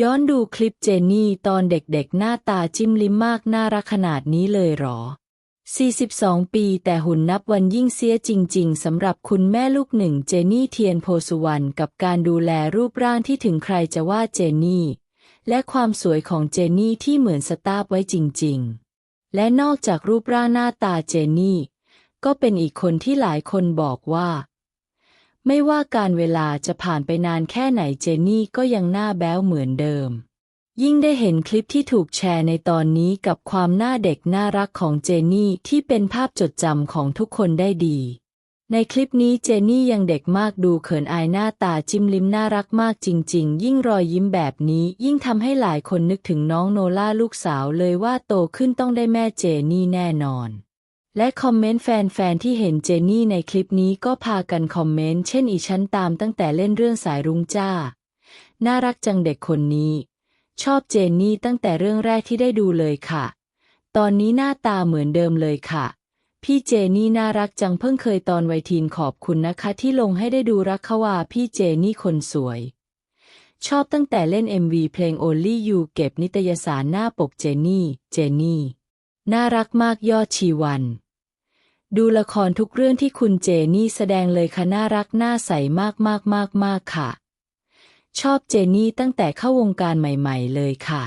ย้อนดูคลิปเจนนี่ตอนเด็กๆ หน้าตาจิ้มลิ้มมากน่ารักขนาดนี้เลยหรอ 42 ปีแต่หุ่นนับวันยิ่งเสียจริง ๆสำหรับคุณแม่ลูกหนึ่งเจนี่เทียนโพสุวรรณกับการดูแลรูปร่างที่ถึงใครจะว่าเจนี่ และความสวยของเจนี่ที่เหมือนสตาร์ฟไว้จริง ๆ และนอกจากรูปร่างหน้าตาเจนี่ ก็เป็นอีกคนที่หลายคนบอกว่า ไม่ว่าการเวลาจะผ่านไปนานแค่ไหนเจนี่ก็ยังหน้าแบ๊วเหมือนเดิม ยิ่งได้เห็นคลิปที่ถูกแชร์ในตอนนี้กับความหน้าเด็กน่ารักของเจนี่ที่เป็นภาพจดจำของทุกคนได้ดี ในคลิปนี้เจนี่ยังเด็กมากดูเขินอายหน้าตาจิ้มลิ้มน่ารักมากจริง ๆ ยิ่งรอยยิ้มแบบนี้ยิ่งทำให้หลายคนนึกถึงน้องโนล่าลูกสาวเลยว่าโตขึ้นต้องได้แม่เจนี่แน่นอน และคอมเมนต์แฟนๆที่เห็นเจนนี่ในคลิปนี้ก็พากันคอมเมนต์เช่นอีฉันตามตั้งแต่เล่นเรื่องสายรุ้งจ้า น่ารักจังเด็กคนนี้ ชอบเจนนี่ตั้งแต่เรื่องแรกที่ได้ดูเลยค่ะ ตอนนี้หน้าตาเหมือนเดิมเลยค่ะ พี่เจนี่น่ารักจังเพิ่งเคยตอนวัยทีนขอบคุณนะคะ ที่ลงให้ได้ดูรักขาว่าพี่เจนี่คนสวย ชอบตั้งแต่เล่น MV เพลง Only You เก็บนิตยสารหน้าปกเจนี่ เจนี่ น่ารักมากยอดชีวัน ดูละครทุกเรื่องที่คุณเจนี่แสดงเลยค่ะน่ารักน่าใสมากมากมากมากๆค่ะ ชอบเจนี่ตั้งแต่เข้าวงการใหม่ ๆ เลยค่ะ